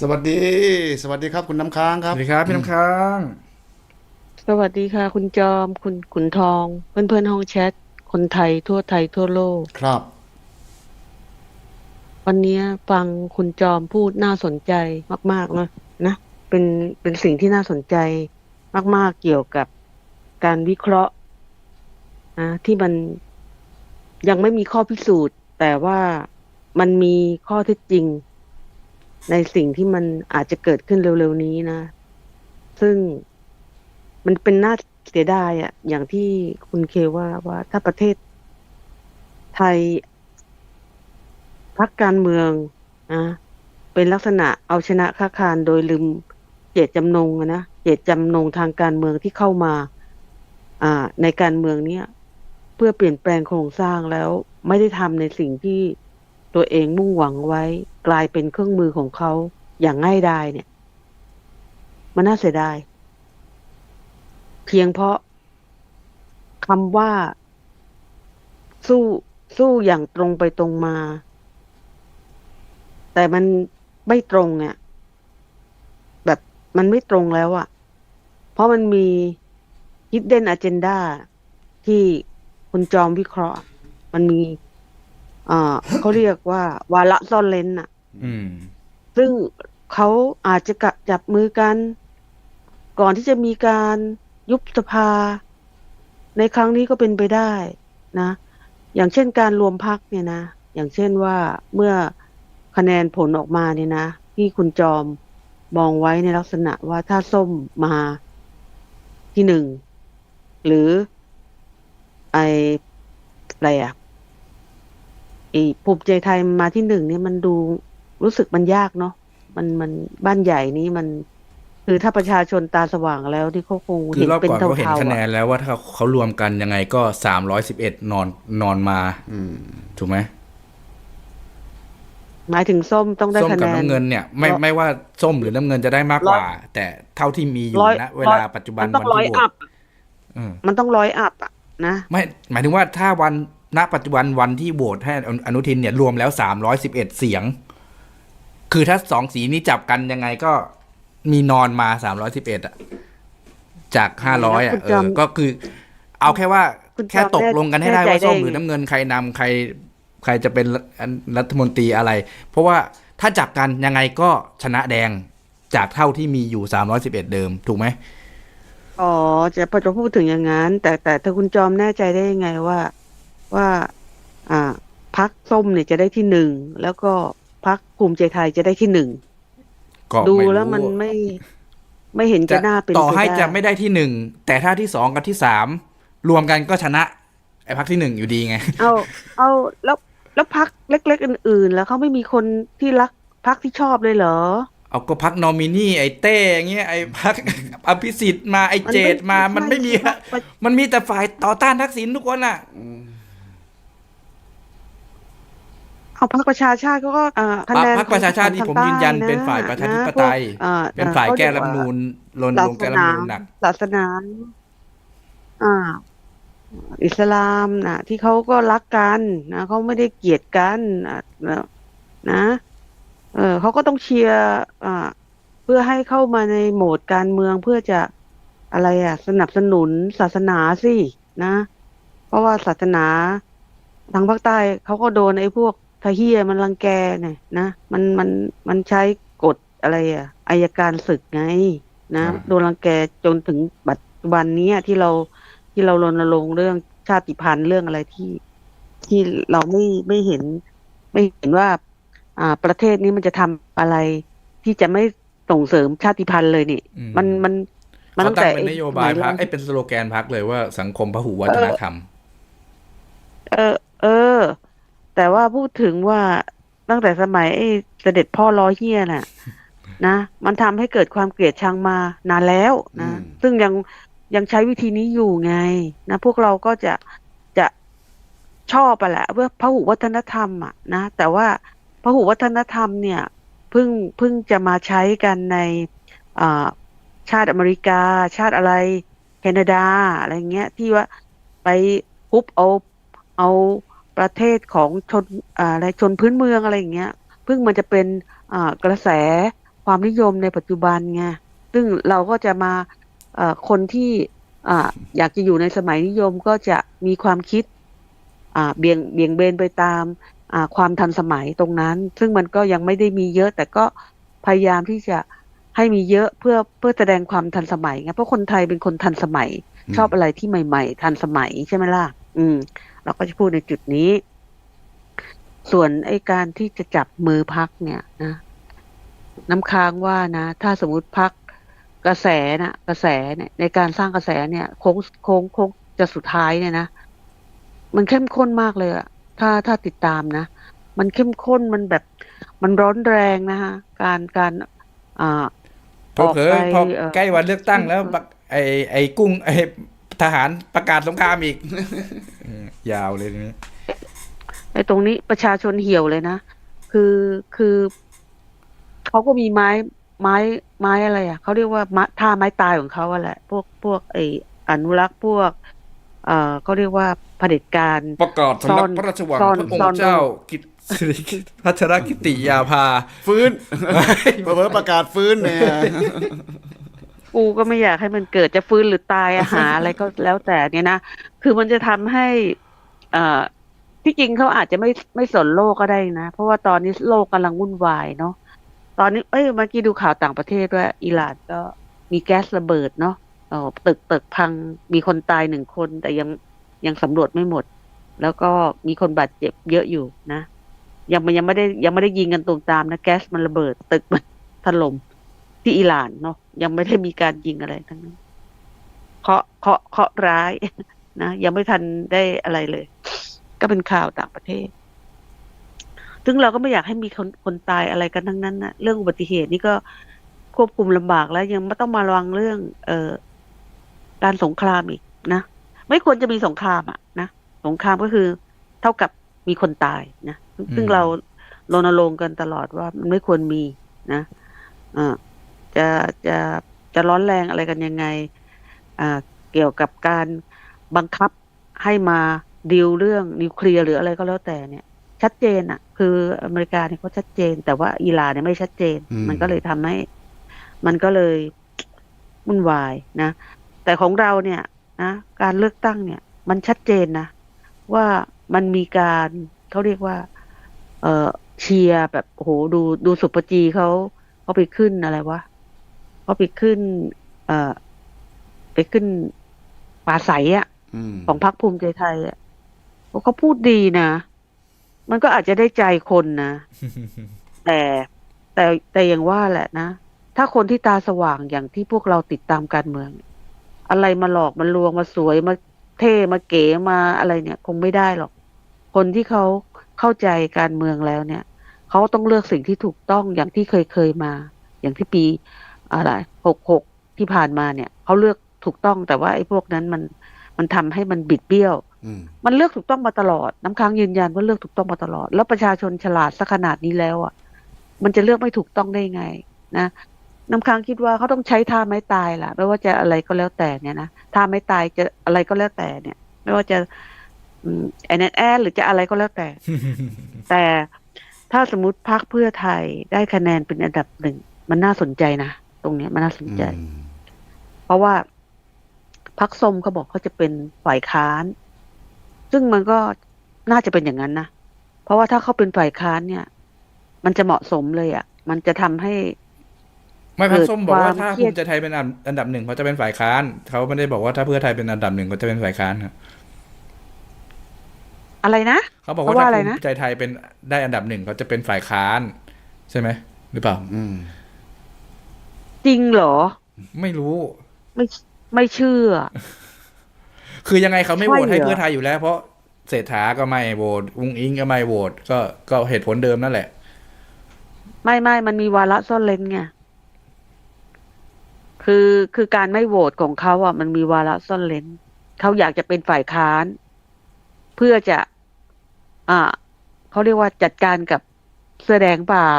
สวัสดี สวัสดีครับคุณน้ำค้างคสรับ วัสดีครับพี่น้ำค้างสวัสดีค่ะ คุณจอม คุณขุนทองเพื่อนเพื่อนๆห้องแชท คนไทยทั่วไทยทั่วโลก ครับ วันนี้ฟังคุณจอมพูดน่าสนใจมากๆนะนะเป็นเป็นสิ่งที่น่าสนใจมาก ๆเกี่ยวกับการวิเคราะห์นะที่มันยังไม่มีข้อพิสูจน์ แต่ว่ามันมีข้อเท็จจริง ในสิ่งที่มันอาจจะเกิดขึ้นเร็วๆนี้นะ ซึ่งมันเป็นน่าเสียดายอะอย่างที่คุณเคว่าว่าถ้าประเทศไทยพักการเมืองนะเป็นลักษณะเอาชนะค้าคารโดยลืมเจตจำนงอะนะเจตจำนงทางการเมืองที่เข้ามา อ่า ในการเมืองเนี้ยเพื่อเปลี่ยนแปลงโครงสร้างแล้วไม่ได้ทำในสิ่งที่ ตัวเองมุ่งหวังไว้ กลายเป็นเครื่องมือของเขาอย่างง่ายดายเนี่ย มันน่าเสียดาย เพียงเพราะคำว่า สู้สู้อย่างตรงไปตรงมา แต่มันไม่ตรงอะแบบมันไม่ตรงแล้วอะเพราะมันมี hidden agenda ที่คุณจอมวิเคราะห์ มันมี อ่าเขาเรียกว่า วาระซ่อนเลนน่ะ อืม ซึ่งเขาอาจจะกะจับมือกัน ก่อนที่จะมีการยุบสภา ในครั้งนี้ก็เป็นไปได้นะ อย่างเช่นการรวมพักเนี่ยนะ อย่างเช่นว่าเมื่อคะแนนผลออกมาเนี่ยนะ ที่คุณจอมมองไว้ในลักษณะว่าถ้าส้มมาที่หนึ่ง หรือไออะไรอะไอภูมิใจไทยมาที่หนึ่งเนี่ยมันดูรู้สึกมันยากเนาะมันมันบ้านใหญ่นี้มัน คือถ้าประชาชนตาสว่างแล้วที่เขาคงคือเห็นรอบเป็นก่อนเทาเขาเห็นๆคะแนอะนแล้วว่าถ้าเขารวมกันยังไงก็สามร้อยสิบเอ็ดนอนนอนมาอืมถูกไหมหมายถึงส้มต้องได้ส้มคะกับแนนน้ำเงินเนี่ยไม่ร้อยไม่ว่าส้มหรือน้ำเงินจะได้มากกว่า แต่เท่าที่มีอยู่ร้อยณเวลาปัจจุบันมันต้องวันร้อยที่โหวอัตพอืมมันต้องร้อยอัพอะนะไม่หมายถึงว่าถ้าวัน ณปัจจุบันวันที่โหวตให้อนุทินเนี่ยรวมแล้วสามร้อยสิบเอ็ดเสียง คือถ้าสองสีนี้จับกันยังไงก็มีนอนมาสามร้อยสิบเอ็ดอะจากห้าร้อยอะคุณเอจออมก็คือ เอาแค่ว่าคุณจอมแค่ตกลงกันให้ได้แน่ใจว่าส้มได้หรือน้ำเงินใครนำใครใครจะเป็นรัฐรัฐมนตรีอะไร เพราะว่าถ้าจับกันยังไงก็ชนะแดงจากเท่าที่มีอยู่สามร้อยสิบเอ็ดเดิม ถูกไหมอ๋อจะพอจะพูดถึงอย่างนั้น แต่แต่ถ้าคุณจอมแน่ใจได้ยังไงว่า ว่าอ่าพักส้มเนี่ยจะได้ที่หนึ่งแล้วก็พักภูมิใจไทยจะได้ที่หนึ่งก็ดูไม่รู้แล้วมันไม่ไม่เห็นจะน่าเป็นต่อไปให้ได้จะไม่ได้ที่หนึ่งแต่ถ้าที่สองกับที่สามรวมกันก็ชนะ ไอ้พักที่หนึ่งอยู่ดีไง เอา เอาแล้วแล้วพักเล็ก ๆ อื่น ๆ แล้วเขาไม่มีคนที่รักพักที่ชอบเลยเหรอ เอาก็พักนอมินีไอ้เต้อย่างเงี้ยไอ้พัก อภิสิทธิ์มาไอ้เจดมามันไม่มีพรรคมันมีแต่ฝ่ายต่อต้านทักษิณทุกคนอะ เอาพรรคประชาชาติเขาก็อ่าคะแนนพรรคประชาชาตินี่ของผมยืนยันทงใต้เป็นฝ่ายประชาธิปไตยนะพวกอ่เป็นฝ่ายขแก้เรีรัฐธรรมนูญรณรงค์แก้รัฐธรรมนูญหนักศาสนาอ่าอิสลามนะที่เขาก็รักกันนะเขาไม่ได้เกลียดกันนะนะนะเออเขาก็ต้องเชียร์อ่าเพื่อให้เข้ามาในโหมดการเมืองเพื่อจะอะไรอะ สนับสนุนศาสนาสินะ เพราะว่าศาสนาทางภาคใต้เขาก็โดนไอ้พวก ทะเฮียมันรังแกเนี่ยนะมันมันมันใช้กฎอะไรอะอายการศึกไงนะครับโดนรังแกจนถึงปัจจุบันเนี้ยที่เราที่เรารณรงค์เรื่องชาติพันธุ์เรื่องอะไรที่ ที่เราไม่ไม่เห็น ไม่เห็นว่าอ่าประเทศนี้มันจะทำอะไรที่จะไม่ส่งเสริมชาติพันธุ์เลยนี่อืมมันมันมันเขาตั้งตั้แต่งเป็นนโยบายสมัพักเรไอ้ยเป็นสโลแกนพักเลยว่าสังคมพหุวัฒนธรรม เออ เออ แต่ว่าพูดถึงว่าตั้งแต่สมัยไอ้เสด็จพ่อล้อเฮียน่ะ นะ มันทำให้เกิดความเกลียดชังมานานแล้วนะอืมซึ่งยังยังใช้วิธีนี้อยู่ไง นะพวกเราก็จะจะชอบไปแหละเพื่อพหุวัฒนธรรมอะนะแต่ว่าพหุวัฒนธรรมเนี่ยเพิ่งเพิ่งจะมาใช้กันในอ่าชาติอเมริกา ชาติอะไรแคนาดาอะไรเงี้ย ที่ว่าไปฮุบเอาเอา ประเทศของชนอ่าอะไรชนพื้นเมืองอะไรอย่างเงี้ยเพิ่งมันจะเป็นอ่ากระแสความนิยมในปัจจุบันไงซึ่งเราก็จะมาเอ่อคนที่อ่าอยากจะอยู่ในสมัยนิยมก็จะมีความคิดอ่าเบี่ยงเบี่ยงเบนไปตามอ่าความทันสมัยตรงนั้น ซึ่งมันก็ยังไม่ได้มีเยอะ แต่ก็พยายามที่จะให้มีเยอะเพื่อเพื่อแสดงความทันสมัยไงเพราะคนไทยเป็นคนทันสมัยอืมชอบอะไรที่ใหม่ ๆ ทันสมัยใช่ไหมล่ะ อืม เราก็จะพูดในจุดนี้ ส่วนไอ้การที่จะจับมือพักเนี่ยนะน้ำค้างว่านะ ถ้าสมมติพักกระแสนะกระแสเนี่ย ในการสร้างกระแสเนี่ยโค้งโค้งโค้งจะสุดท้ายเนี่ยนะมันเข้มข้นมากเลยอะถ้าถ้าติดตามนะ มันเข้มข้นมันแบบ มันร้อนแรงนะฮะ การการอ่าเผลอออกไปๆพอเอ่อใกล้วันเลือกตั้งแล้วปะไอไอกุ้งไอ ทหารประกาศสงครามอีกอืมยาวเลยทีนี้ไอ้ตรงนี้ประชาชนเหี่ยวเลยนะ คือคือเขาก็มีไม้ไม้ไม้อะไรอะเขาเรียกว่าไม้ท่าไม้ตายของเขาอะแหละพวกพวกไอ้อนุรักษ์พวก เอ่อเขาเรียกว่าเผด็จการ ประกาศสำนักพระราชวังซ่อนพระองซ่อน ค์เจ้ากิตพัชรกิติยาภา ฟื้น เผลอๆประกาศฟื้นเนี่ย กูก็ไม่อยากให้มันเกิดจะฟื้นหรือตายอาหารอะไรก็แล้วแต่เนี่ยนะคือมันจะทำให้ เอ่อที่จริงเขาอาจจะไม่ไม่สนโลกก็ได้นะเพราะว่าตอนนี้โลกกำลังวุ่นวายเนาะตอนนี้เอ้ยเมื่อกี้ดูข่าวต่างประเทศด้วยอิหร่านก็มีแก๊สระเบิดเนาะออตึกตึกพังมีคนตายหนึ่งคน แต่ยังยังสำรวจไม่หมด แล้วก็มีคนบาดเจ็บเยอะอยู่นะ ยังมันยังไม่ได้ยังไม่ได้ยิงกันตูมตามนะ แก๊สมันระเบิด ตึกมันถล่ม ที่อิหร่านเนาะยังไม่ได้มีการยิงอะไรทั้งนั้นเคาะเคาะเคาะร้ายนะยังไม่ทันได้อะไรเลย ก็เป็นข่าวต่างประเทศ ซึ่งเราก็ไม่อยากให้มีคนคนตายอะไรกันทั้งนั้นนะเรื่องอุบัติเหตุนี่ก็ควบคุมลำบากแล้ว ยังไม่ต้องมาระวังเรื่อง เอ่อการสงครามอีกนะไม่ควรจะมีสงครามอะนะสงครามก็คือ เท่ากับมีคนตายนะซึ่งเรารณรงค์กันตลอดว่ามันไม่ควรมีนะอ่า จะจะจะร้อนแรงอะไรกันยังไงอ่าเกี่ยวกับการบังคับให้มาดีลเรื่องนิวเคลียร์หรืออะไรก็แล้วแต่เนี่ย ชัดเจนอะคืออเมริกาเนี่ยเขาชัดเจน แต่ว่าอิหร่านเนี่ยไม่ชัดเจนอืมมันก็เลยทำให้ มันก็เลยวุ่นวายนะ แต่ของเราเนี่ยนะการเลือกตั้งเนี่ย มันชัดเจนนะว่ามันมีการเขาเรียกว่า เออเชียร์แบบโอ้โหดูดูสุปจีเขาเขาไปขึ้นอะไรวะ เขาไปขึ้น เอ่อ ไปขึ้นปลาใสอะอืมของพรรคภูมิใจไทยอะเขาพูดดีนะ มันก็อาจจะได้ใจคนนะ แต่แต่แต่อย่างว่าแหละนะ ถ้าคนที่ตาสว่างอย่างที่พวกเราติดตามการเมือง อะไรมาหลอกมาลวงมาสวยมาเท่มาเก๋มาอะไรเนี่ย คงไม่ได้หรอก คนที่เขาเข้าใจการเมืองแล้วเนี่ย เขาต้องเลือกสิ่งที่ถูกต้องอย่างที่เคยเคยมา อย่างที่ปี อะไรหกหกที่ผ่านมาเนี่ยเขาเลือกถูกต้องแต่ว่าไอ้พวกนั้นมันมันทำให้มันบิดเบี้ยวอืมมันเลือกถูกต้องมาตลอดน้ำค้างยืนยันว่าเลือกถูกต้องมาตลอด แล้วประชาชนฉลาดสักขนาดนี้แล้วอะ มันจะเลือกไม่ถูกต้องได้ไง นะน้ำค้างคิดว่าเขาต้องใช้ท่าไม้ตายล่ะ ไม่ว่าจะอะไรก็แล้วแต่เนี่ยนะท่าไม้ตายจะอะไรก็แล้วแต่เนี่ย ไม่ว่าจะอืมแอนแอนหรือจะอะไรก็แล้วแต่ แต่ถ้าสมมติพรรคเพื่อไทยได้คะแนนเป็นอันดับหนึ่ง มันน่าสนใจนะต รงเนี้ยมันน่าสนใจอืมเพราะว่าพักส้มเขาบอกเขาจะเป็นฝ่ายค้าน ซึ่งมันก็น่าจะเป็นอย่างนั้นนะเพราะว่าถ้าเขาเป็นฝ่ายค้านเนี่ย มันจะเหมาะสมเลยอะ่ะ มันจะทำให้ ไม่พันส้มบอกว่าเกิดความถ้าเครีภูยดมิใจไทยเป็นอันอันดับหนึ่งเขาจะเป็นฝ่ายค้านเขาไม่ได้บอกว่าถ้าเพื่อไทยเป็นอันดับหนึ่งเขาจะเป็นฝ่ายค้านครับอะไรนะเขาบอกว่าเขาว่าถ้าอะไรภูนะมิใจไทยเป็นได้อันดับหนึ่งเขาจะเป็นฝ่ายค้าน ใช่ไหมหรือเปล่า อืม จริงเหรอ ไม่รู้ ไม่ไม่เชื่อ คือยังไงเขาไม่ใช่โหวตให้เหรอเพื่อไทยอยู่แล้ว เพราะเศรษฐาก็ไม่โหวตอุ้งอิงก็ไม่โหวตก็ก็เหตุผลเดิมนั่นแหละ ไม่ไม่มันมีวาระซ่อนเลนไงคือคือการไม่โหวตของเขาอะ มันมีวาระซ่อนเลนเขาอยากจะเป็นฝ่ายค้าน เพื่อจะ อ่าเขาเรียกว่าจัดการกับเสื้อแดงเปล่า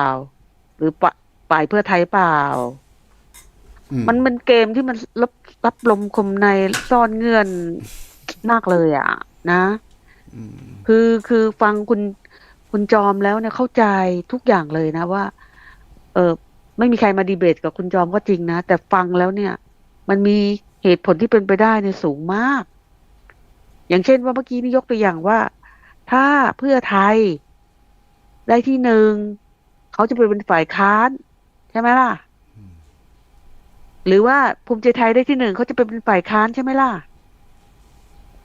หรือปะฝ่ายเพื่อไทยเปล่าอื มมันเป็นเกมที่มันรับรับลมคมในซ่อนเงื่อนมากเลยอะ นะอืมคือคือฟังคุณคุณจอมแล้วเนี่ยเข้าใจทุกอย่างเลยนะว่า เออไม่มีใครมาดีเบตกับคุณจอมก็จริงนะ แต่ฟังแล้วเนี่ย มันมีเหตุผลที่เป็นไปได้ในยสูงมาก อย่างเช่นว่าเมื่อกี้นี่ยกตัวอย่างว่า ถ้าเพื่อไทยได้ที่หนึ่ง เขาจะไปเป็นฝ่ายค้าน ใช่ไหมล่ะ หรือว่าภูมิใจไทยได้ที่หนึ่งเขาจะไปเป็นฝ่ายค้านใช่ไหมล่ะ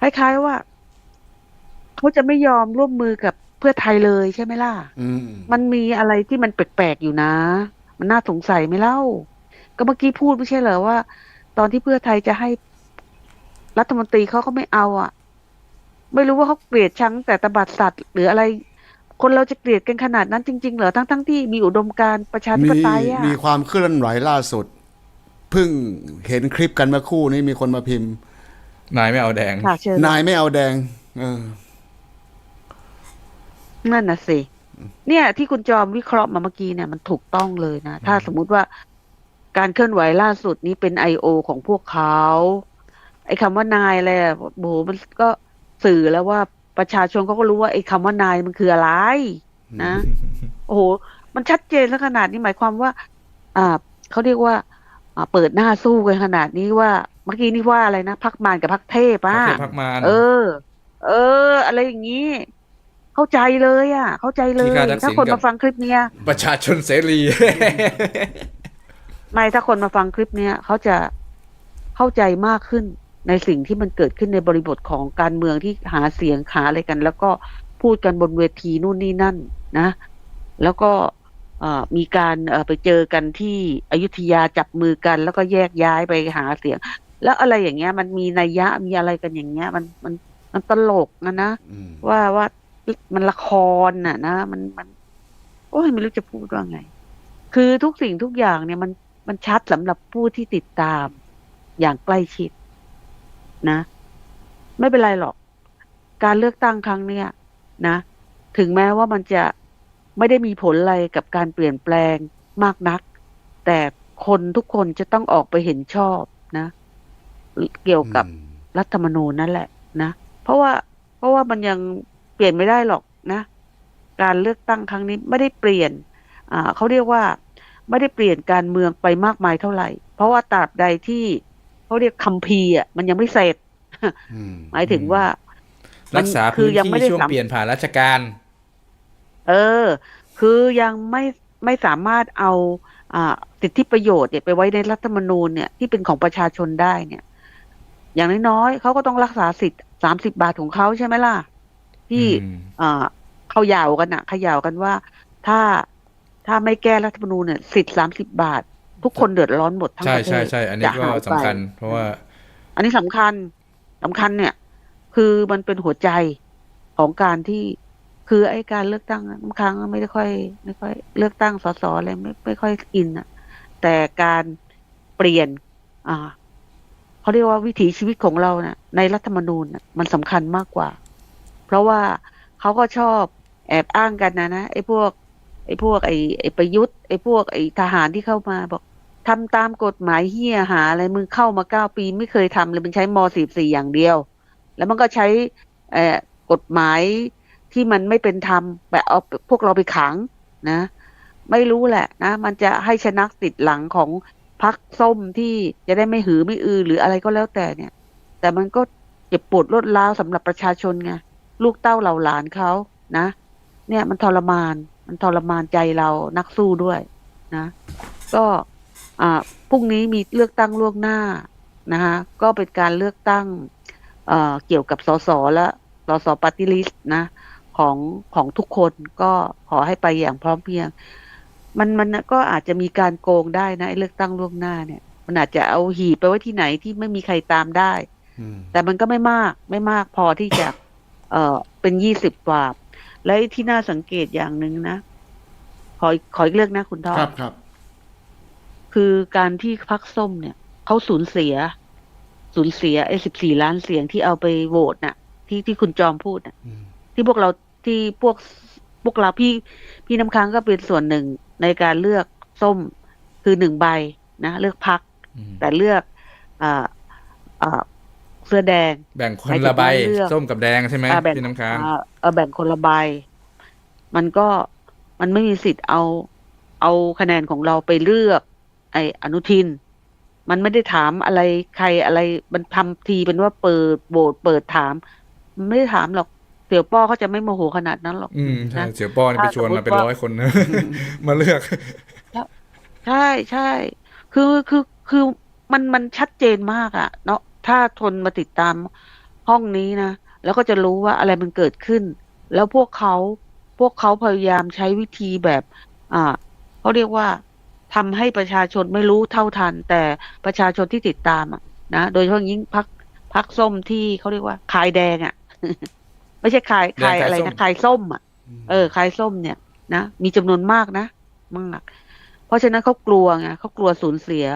คล้ายๆว่าเขาจะไม่ยอมร่วมมือกับเพื่อไทยเลยใช่ไหมล่ะอืมมันมีอะไรที่มันแปลกๆอยู่นะ มันน่าสงสัยไหมเล่า ก็เมื่อกี้พูดไม่ใช่เหรอว่า ตอนที่เพื่อไทยจะให้รัฐมนตรีเขาก็ไม่เอาอะ ไม่รู้ว่าเขาเกลียดชังแต่ตบัดสัตว์ หรืออะไร คนเราจะเกลียดกันขนาดนั้นจริงๆเหรอทั้งๆที่มีอุดมการณ์ประชาธิมีปไตยอะมีความเคลื่อนไหวล่าสุด เพิ่งเห็นคลิปกันเมื่อครู่นี้มีคนมาพิมพ์ นายไม่เอาแดง ค่ะเชิญนายไม่เอาแดง เออ นั่นน่ะสิ เนี่ย ที่คุณจอมวิเคราะห์มาเมื่อกี้เนี่ยมันถูกต้องเลยนะ ถ้าสมมุติว่าการเคลื่อนไหวล่าสุดนี้เป็นไอโอของพวกเขา ไอ้คำว่านายอะไรอะโบมันก็สื่อแล้วว่าประชาชนเขาก็รู้ว่าไอ้คำว่านายมันคืออะไร นะ โอ้โห มันชัดเจนแล้วขนาดนี้หมายความว่า อ่าเขาเรียกว่าอ่า เปิดหน้าสู้กันขนาดนี้ว่า เมื่อกี้นี่ว่าอะไรนะพักมารกับพักเทพพัอะกเทพพักมารเออ เออ อะไรอย่างนี้ เข้าใจเลยอะ เข้าใจเลยที่ฆ่าทักษิณถ้าคนกับมาฟังคลิปเนี้ย ประชาชนเสรี ไม่ถ้าคนมาฟังคลิปเนี้ยเขาจะเข้าใจมากขึ้นในสิ่งที่มันเกิดขึ้นในบริบทของการเมืองที่หาเสียงหาอะไรกัน แล้วก็พูดกันบนเวทีนู่นนี่นั่นนะ แล้วก็เอ่อ มีการเอ่อไปเจอกันที่อยุธยาจับมือกัน แล้วก็แยกย้ายไปหาเสียง แล้วอะไรอย่างเงี้ย มันมีนัยยะมีอะไรกันอย่างเงี้ย มันมันมันตลกนะนะอืมว่าว่ามันละครน่ะ นะมันมัน โอ้ยไม่รู้จะพูดว่าไง คือทุกสิ่งทุกอย่างเนี่ยมันมันชัดสำหรับผู้ที่ติดตามอย่างใกล้ชิด นะ ไม่เป็นไรหรอก การเลือกตั้งครั้งเนี้ยนะถึงแม้ว่ามันจะ ไม่ได้มีผลอะไรกับการเปลี่ยนแปลงมากนัก แต่คนทุกคนจะต้องออกไปเห็นชอบนะ เกี่ยวกับอืมรัฐธรรมนูญนั่นแหละนะ เพราะว่าเพราะว่ามันยังเปลี่ยนไม่ได้หรอกนะ การเลือกตั้งครั้งนี้ไม่ได้เปลี่ยน อ่าเขาเรียกว่าไม่ได้เปลี่ยนการเมืองไปมากมายเท่าไหร่ เพราะว่าตราบใดที่เขาเรียกคัมภีร์อะมันยังไม่เสร็จอืมหมายถึงว่ามัรักษาพื้นยังไม่ที่ได้ช่วงสัมเปลี่ยนผ่านราชการ เออ คือยังไม่ไม่สามารถเอาอ่าสิทธิประโยชน์เนี่ยไปไว้ในรัฐธรรมนูญเนี่ยที่เป็นของประชาชนได้เนี่ย อย่างน้อยๆเขาก็ต้องรักษาสิทธิ์สามสิบาทของเขาใช่ไหมล่ะ ที่อืมอ่าเขายาวกันอะเขยาวกันว่า ถ้าถ้าไม่แก้รัฐธรรมนูญเนี่ยสิทธิ์สามสิบาท ทุกคนเดือดร้อนหมดทั้งใช่ประเทใช่ศใช่อันนี้จะก็หายสำไปคัญ เพราะว่า อันนี้สำคัญสำคัญเนี่ย คือมันเป็นหัวใจของการที่ คือไอ้การเลือกตั้งบางครั้งไม่ได้ค่อย ไม่ค่อย เลือกตั้งสสอะไรไม่ไม่ค่อยอินอะแต่การเปลี่ยน อ่าเขาเรียกว่าวิถีชีวิตของเราเนี่ยในรัฐธรรมนูญนะมันสำคัญมากกว่า เพราะว่าเขาก็ชอบแอบอ้างกันนะนะไอ้พวก ไอ้พวกไอ้ไอ้ประยุทธ์ไอ้พวกไอ้ทหารที่เข้ามาบอกทำตามกฎหมายเฮียหาอะไรมึงเข้ามาเก้าปีไม่เคยทำเลยมันใช้มสี่สี่อย่างเดียว แล้วมันก็ใช้เอ่อกฎหมาย ที่มันไม่เป็นธรรมแบบเอาพวกเราไปขังนะ ไม่รู้แหละนะ มันจะให้ชนะติดหลังของพักส้มที่จะได้ไม่หือไม่อือหรืออะไรก็แล้วแต่เนี่ย แต่มันก็เจ็บปวดรดร้าวสำหรับประชาชนไงลูกเต้าเหล่าหลานเขานะ เนี่ยมันทรมาน มันทรมานใจเรานักสู้ด้วยนะ ก็อ่าพรุ่งนี้มีเลือกตั้งล่วงหน้านะคะก็เป็นการเลือกตั้งเอ่อเกี่ยวกับสสและสสปฏิลิสนะ ของของทุกคนก็ขอให้ไปอย่างพร้อมเพรียง มันมันก็อาจจะมีการโกงได้นะไอ้เลือกตั้งล่วงหน้าเนี่ย มันอาจจะเอาหีบไปไว้ที่ไหนที่ไม่มีใครตามได้อืมแต่มันก็ไม่มากไม่มากพอที่จะ เอ่อเป็นยี่สิบกว่า และที่น่าสังเกตอย่างหนึ่งนะขออีกขออีกเรื่องนะคุณทอครัมบครับ คือการที่พักส้มเนี่ยเขาสูญเสีย สูญเสียไอ้สิบสี่ล้านเสียงที่เอาไปโหวตน่ะ ที่ที่คุณจอมพูดน่ะอืม ที่พวกเราที่พวกพวกเราพี่พี่น้ำค้างก็เป็นส่วนหนึ่งในการเลือกส้มคือหนึ่งใบนะเลือกพักอืมแต่เลือกอ่าอ่าเสื้อแดง แบ่งคนละใบหมายถึงว่าเลือกส้มกับแดงใช่ไหมอ่าแบ่งพี่น้ำค้างอ่าเออแบ่งคนละใบมันก็มันไม่มีสิทธิ์เอาเอาคะแนนของเราไปเลือก ไอ้อนุทิน มันไม่ได้ถามอะไรใครอะไร มันทำทีเป็นว่าเปิดโบสเปิดถาม มันไม่ได้ถามหรอก เสี่ยวป้อเขาจะไม่โมโหขนาดนั้นหรอกอืมใช่นะเสียป้อนี่ไปชวนมาเป็นถ้าสมมุติว่าร้อยคนนะมาเลือกใช่ใช่คือคือคือมันมันชัดเจนมากอะเนาะถ้าทนมาติดตามห้องนี้นะแล้วก็จะรู้ว่าอะไรมันเกิดขึ้น แล้วพวกเขาพวกเขาพยายามใช้วิธีแบบ อ่าเขาเรียกว่าทำให้ประชาชนไม่รู้เท่าทัน แต่ประชาชนที่ติดตามอะนะโดยเฉพาะยิ่งพักพักส้มที่เขาเรียกว่าคายแดงอะ ไม่ใช่คายแดงคายคายอะไรส้มนะคายส้มอะเออคายส้มเนี่ยนะมีจำนวนมากนะมากเพราะฉะนั้นเขากลัวไงเขากลัวสูญเสีย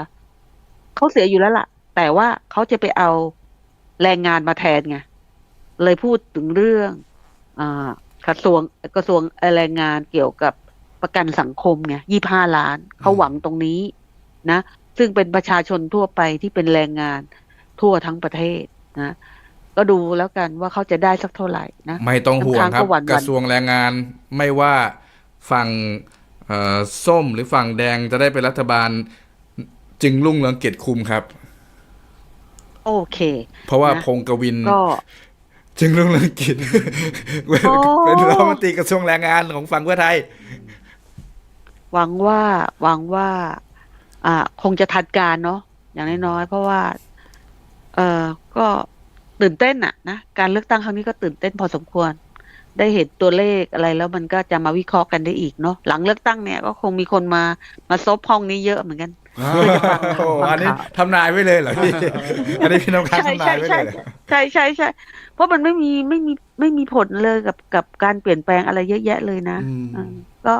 เขาเสียอยู่แล้วล่ะ แต่ว่าเขาจะไปเอาแรงงานมาแทนไงเลยพูดถึงเรื่องอ่ากระทรวงกระทรวงแรงงานเกี่ยวกับประกันสังคมไงยี่ห้าล้านเขาหวังตรงนี้นะ ซึ่งเป็นประชาชนทั่วไปที่เป็นแรงงานทั่วทั้งประเทศนะ ก็ดูแล้วกันว่าเขาจะได้สักเท่าไหร่นะไม่ต้องห่วงครับน้ำค้างก็หวั่นๆกระทรวงแรงงานไม่ว่าฝั่งเอ่อส้มหรือฝั่งแดงจะได้เป็นรัฐบาลจึงรุ่งเรืองเกียรติคุมครับ โอเค เพราะว่านะพงกวินก็จึงรุ่งเรืองกิจโอ้เป็นรัฐมนตรีกระทรวงแรงงานของฝั่งเพื่อไทย หวังว่าหวังว่า อ่า คงจะทันการเนาะอย่างน้อยๆเพราะว่า เออก็ ตื่นเต้นอะนะการเลือกตั้งครั้งนี้ก็ตื่นเต้นพอสมควร ได้เห็นตัวเลขอะไรแล้วมันก็จะมาวิเคราะห์กันได้อีกเนาะหลังเลือกตั้งเนี่ยก็คงมีคนมามาซบห้องนี้เยอะเหมือนกันเพื่อจะฟังโอ้ฟังอันนี้ข่าวทำนายไว้เลยเหรอพี่อันนี้พี่น้องค้างใช่ทำนาใช่ยไว้ใช่เลยเหรอใช่ใช่ใช่เพราะมันไม่มีไม่มีไม่มีผลเลยกับกับการเปลี่ยนแปลงอะไรเยอะแยะเลยนะอืมอืมก็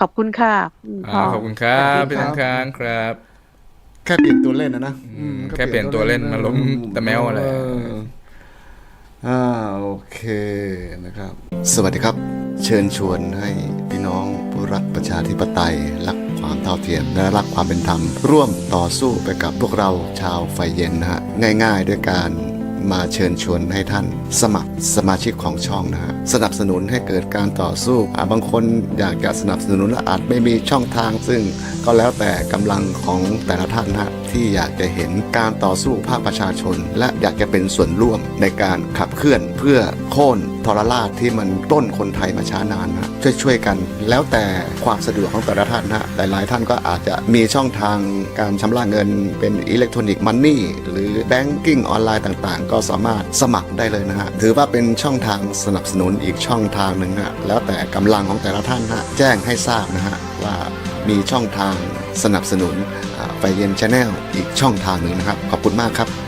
ขอบคุณค่ะณอ่าพ่ขอบคุณครับขอบพี่ณน้องค้างครับแค่เปลี่ยนตัวเล่นนะนะอืมอืแค่เปลี่ยนตัวเล่นมาล้มตะแมวอะไรเอ่าโอเคนะครับ สวัสดีครับ เชิญชวนให้พี่น้องผู้รักประชาธิปไตย รักความเท่าเทียมและรักความเป็นธรรม ร่วมต่อสู้ไปกับพวกเราชาวไฟเย็นนะฮะง่าย ๆ ด้วยการ มาเชิญชวนให้ท่านสมัครสมาชิกของช่องนะฮะสนับสนุนให้เกิดการต่อสู้าบางคนอยากจะสนับสนุนและอาจไม่มีช่องทาง ซึ่งก็แล้วแต่กำลังของแต่ละท่านนะฮะที่อยากจะเห็นการต่อสู้ภาคประชาชน และอยากจะเป็นส่วนร่วมในการขับเคลื่อนเพื่อโค่น ทรราชที่มันปล้นคนไทยมาช้านานนะช่วยช่วยๆกัน แล้วแต่ความสะดวกของแต่ละท่านนะหลายๆท่านก็อาจจะมีช่องทางการชำระเงินเป็นอิเล็กทรอนิกส์มันนี่หรือแบงกิ้งออนไลน์ต่างๆ ก็สามารถสมัครได้เลยนะฮะถือว่าเป็นช่องทางสนับสนุนอีกช่องทางหนึ่งนะแล้วแต่กำลังของแต่ละท่านนะแจ้งให้ทราบนะฮะว่ามีช่องทางสนับสนุนไฟเย็นชาแนลอีกช่องทางหนึ่งนะครับ ขอบคุณมากครับ